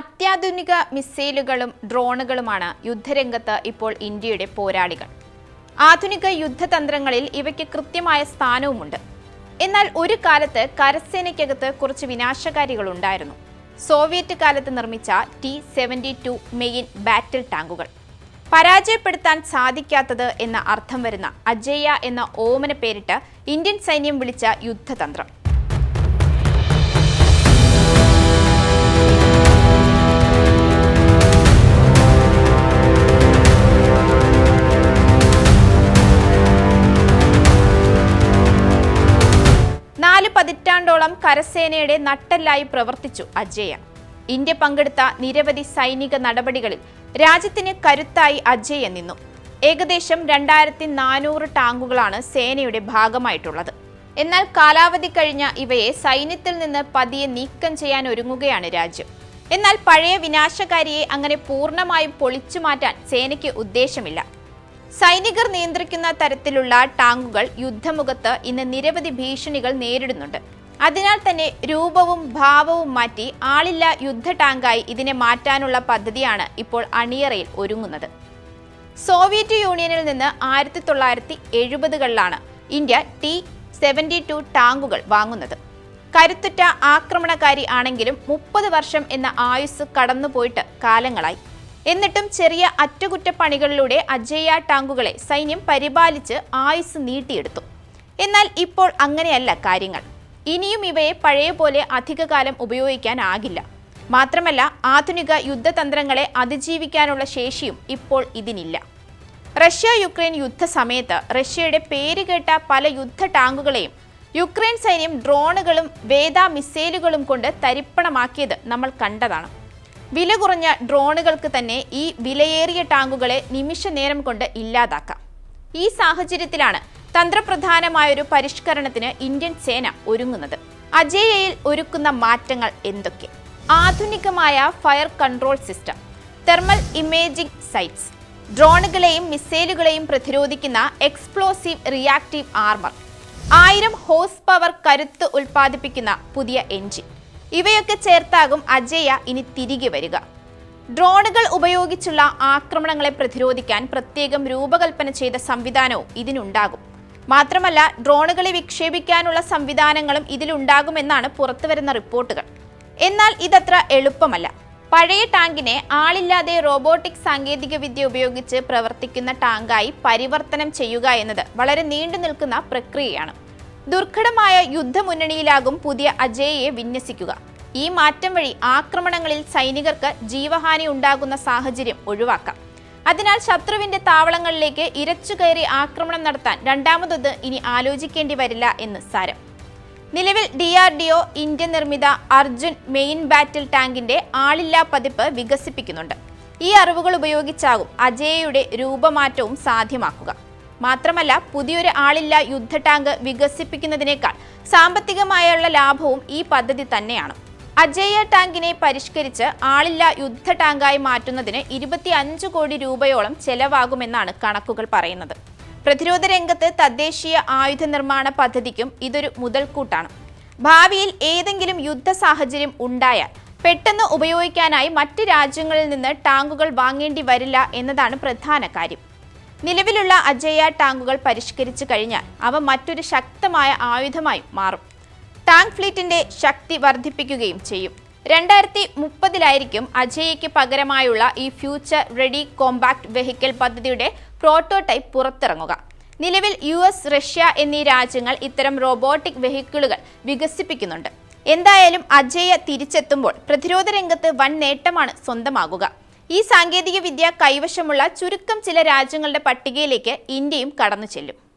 അത്യാധുനിക മിസൈലുകളും ഡ്രോണുകളുമാണ് യുദ്ധരംഗത്ത് ഇപ്പോൾ ഇന്ത്യയുടെ പോരാളികൾ. ആധുനിക യുദ്ധതന്ത്രങ്ങളിൽ ഇവയ്ക്ക് കൃത്യമായ സ്ഥാനവുമുണ്ട്. എന്നാൽ ഒരു കാലത്ത് കരസേനയ്ക്കകത്ത് കുറച്ച് വിനാശകാരികൾ ഉണ്ടായിരുന്നു സോവിയറ്റ് കാലത്ത് നിർമ്മിച്ച T seventy two main battle ടാങ്കുകൾ. പരാജയപ്പെടുത്താൻ സാധിക്കാത്തത് എന്ന അർത്ഥം വരുന്ന അജയ എന്ന ഓമന പേരിട്ട് ഇന്ത്യൻ സൈന്യം വിളിച്ച യുദ്ധതന്ത്രം. പതിറ്റാണ്ടോളം കരസേനയുടെ നട്ടെല്ലായി പ്രവർത്തിച്ചു അജയ ഇന്ത്യ പങ്കെടുത്ത നിരവധി സൈനിക നടപടികളിൽ രാജ്യത്തിന് കരുത്തായി അജയ നിന്നു. ഏകദേശം രണ്ടായിരത്തി നാനൂറ് ടാങ്കുകളാണ് സേനയുടെ ഭാഗമായിട്ടുള്ളത്. എന്നാൽ കാലാവധി കഴിഞ്ഞ ഇവയെ സൈന്യത്തിൽ നിന്ന് പതിയെ നീക്കം ചെയ്യാൻ ഒരുങ്ങുകയാണ് രാജ്യം. എന്നാൽ പഴയ വിനാശകാരിയെ അങ്ങനെ പൂർണമായും പൊളിച്ചു മാറ്റാൻ സേനയ്ക്ക് ഉദ്ദേശമില്ല. സൈനികർ നിയന്ത്രിക്കുന്ന തരത്തിലുള്ള ടാങ്കുകൾ യുദ്ധമുഖത്ത് ഇന്ന് നിരവധി ഭീഷണികൾ നേരിടുന്നുണ്ട്. അതിനാൽ തന്നെ രൂപവും ഭാവവും മാറ്റി ആളില്ല യുദ്ധ ടാങ്കായി ഇതിനെ മാറ്റാനുള്ള പദ്ധതിയാണ് ഇപ്പോൾ അണിയറയിൽ ഒരുങ്ങുന്നത്. സോവിയറ്റ് യൂണിയനിൽ നിന്ന് ആയിരത്തി തൊള്ളായിരത്തി എഴുപതുകളിലാണ് ഇന്ത്യ ടി സെവന്റി ടു ടാങ്കുകൾ വാങ്ങുന്നത്. കരുത്തുറ്റ ആക്രമണകാരി ആണെങ്കിലും മുപ്പത് വർഷം എന്ന ആയുസ് കടന്നുപോയിട്ട് കാലങ്ങളായി. എന്നിട്ടും ചെറിയ അറ്റകുറ്റപ്പണികളിലൂടെ അജയ്യ ടാങ്കുകളെ സൈന്യം പരിപാലിച്ച് ആയുസ് നീട്ടിയെടുത്തു. എന്നാൽ ഇപ്പോൾ അങ്ങനെയല്ല കാര്യങ്ങൾ. ഇനിയും ഇവയെ പഴയ പോലെ അധികകാലം ഉപയോഗിക്കാനാകില്ല. മാത്രമല്ല ആധുനിക യുദ്ധതന്ത്രങ്ങളെ അതിജീവിക്കാനുള്ള ശേഷിയും ഇപ്പോൾ ഇതിനില്ല. റഷ്യ യുക്രൈൻ യുദ്ധ സമയത്ത് റഷ്യയുടെ പേരുകേട്ട പല യുദ്ധ ടാങ്കുകളെയും യുക്രൈൻ സൈന്യം ഡ്രോണുകളും വേദ മിസൈലുകളും കൊണ്ട് തരിപ്പണമാക്കിയത് നമ്മൾ കണ്ടതാണ്. വില കുറഞ്ഞ ഡ്രോണുകൾക്ക് തന്നെ ഈ വിലയേറിയ ടാങ്കുകളെ നിമിഷ നേരം കൊണ്ട് ഇല്ലാതാക്കാം. ഈ സാഹചര്യത്തിലാണ് തന്ത്രപ്രധാനമായൊരു പരിഷ്കരണത്തിന് ഇന്ത്യൻ സേന ഒരുങ്ങുന്നത്. അജയയിൽ ഒരുക്കുന്ന മാറ്റങ്ങൾ എന്തൊക്കെ? ആധുനികമായ fire control system thermal imaging sights ഡ്രോണുകളെയും മിസൈലുകളെയും പ്രതിരോധിക്കുന്ന എക്സ്പ്ലോസീവ് റിയാക്റ്റീവ് ആർമർ ആയിരം ഹോഴ്സ് പവർ കരുത്ത് ഉൽപ്പാദിപ്പിക്കുന്ന പുതിയ എഞ്ചിൻ ഇവയൊക്കെ ചേർത്താകും അജയ ഇനി തിരികെ വരിക. ഡ്രോണുകൾ ഉപയോഗിച്ചുള്ള ആക്രമണങ്ങളെ പ്രതിരോധിക്കാൻ പ്രത്യേകം രൂപകൽപ്പന ചെയ്ത സംവിധാനവും ഇതിനുണ്ടാകും. മാത്രമല്ല ഡ്രോണുകളെ വിക്ഷേപിക്കാനുള്ള സംവിധാനങ്ങളും ഇതിലുണ്ടാകുമെന്നാണ് പുറത്തുവരുന്ന റിപ്പോർട്ടുകൾ. എന്നാൽ ഇതത്ര എളുപ്പമല്ല. പഴയ ടാങ്കിനെ ആളില്ലാതെ റോബോട്ടിക് സാങ്കേതികവിദ്യ ഉപയോഗിച്ച് പ്രവർത്തിക്കുന്ന ടാങ്കായി പരിവർത്തനം ചെയ്യുക എന്നത് വളരെ നീണ്ടു നിൽക്കുന്ന പ്രക്രിയയാണ്. ദുർഘടമായ യുദ്ധമുന്നണിയിലാകും പുതിയ അജയയെ വിന്യസിക്കുക. ഈ മാറ്റം വഴി ആക്രമണങ്ങളിൽ സൈനികർക്ക് ജീവഹാനി ഉണ്ടാകുന്ന സാഹചര്യം ഒഴിവാക്കാം. അതിനാൽ ശത്രുവിന്റെ താവളങ്ങളിലേക്ക് ഇരച്ചു കയറി ആക്രമണം നടത്താൻ രണ്ടാമതൊന്ന് ഇനി ആലോചിക്കേണ്ടി വരില്ല എന്ന് സാരം. നിലവിൽ D R D O India നിർമ്മിത അർജുൻ മെയിൻ ബാറ്റിൽ ടാങ്കിന്റെ ആളില്ലാ പതിപ്പ് വികസിപ്പിക്കുന്നുണ്ട്. ഈ അറിവുകൾ ഉപയോഗിച്ചാകും അജയയുടെ രൂപമാറ്റവും സാധ്യമാക്കുക. മാത്രമല്ല പുതിയൊരു ആളില്ല യുദ്ധ ടാങ്ക് വികസിപ്പിക്കുന്നതിനേക്കാൾ സാമ്പത്തികമായുള്ള ലാഭവും ഈ പദ്ധതി തന്നെയാണ്. അജയ ടാങ്കിനെ പരിഷ്കരിച്ച് ആളില്ല യുദ്ധ ടാങ്കായി മാറ്റുന്നതിന് ഇരുപത്തി അഞ്ച് കോടി രൂപയോളം ചെലവാകുമെന്നാണ് കണക്കുകൾ പറയുന്നത്. പ്രതിരോധ രംഗത്ത് തദ്ദേശീയ ആയുധ നിർമ്മാണ പദ്ധതിക്കും ഇതൊരു മുതൽക്കൂട്ടാണ്. ഭാവിയിൽ ഏതെങ്കിലും യുദ്ധ സാഹചര്യം ഉണ്ടായാൽ പെട്ടെന്ന് ഉപയോഗിക്കാനായി മറ്റ് രാജ്യങ്ങളിൽ നിന്ന് ടാങ്കുകൾ വാങ്ങേണ്ടി വരില്ല എന്നതാണ് പ്രധാന കാര്യം. നിലവിലുള്ള അജയ ടാങ്കുകൾ പരിഷ്കരിച്ചു കഴിഞ്ഞാൽ അവ മറ്റൊരു ശക്തമായ ആയുധമായി മാറും. ടാങ്ക് ഫ്ലീറ്റിന്റെ ശക്തി വർദ്ധിപ്പിക്കുകയും ചെയ്യും. രണ്ടായിരത്തി മുപ്പതിലായിരിക്കും അജയ്ക്ക് പകരമായുള്ള ഈ ഫ്യൂച്ചർ റെഡി കോമ്പാക്ട് വെഹിക്കിൾ പദ്ധതിയുടെ പ്രോട്ടോടൈപ്പ് പുറത്തിറങ്ങുക. നിലവിൽ യു എസ് റഷ്യ എന്നീ രാജ്യങ്ങൾ ഇത്തരം റോബോട്ടിക് വെഹിക്കിളുകൾ വികസിപ്പിക്കുന്നുണ്ട്. എന്തായാലും അജയ തിരിച്ചെത്തുമ്പോൾ പ്രതിരോധ രംഗത്ത് വൻ നേട്ടമാണ് സ്വന്തമാകുക. ഈ സാങ്കേതിക വിദ്യ കൈവശമുള്ള ചുരുക്കം ചില രാജ്യങ്ങളുടെ പട്ടികയിലേക്ക് ഇന്ത്യയും കടന്നു ചെല്ലും.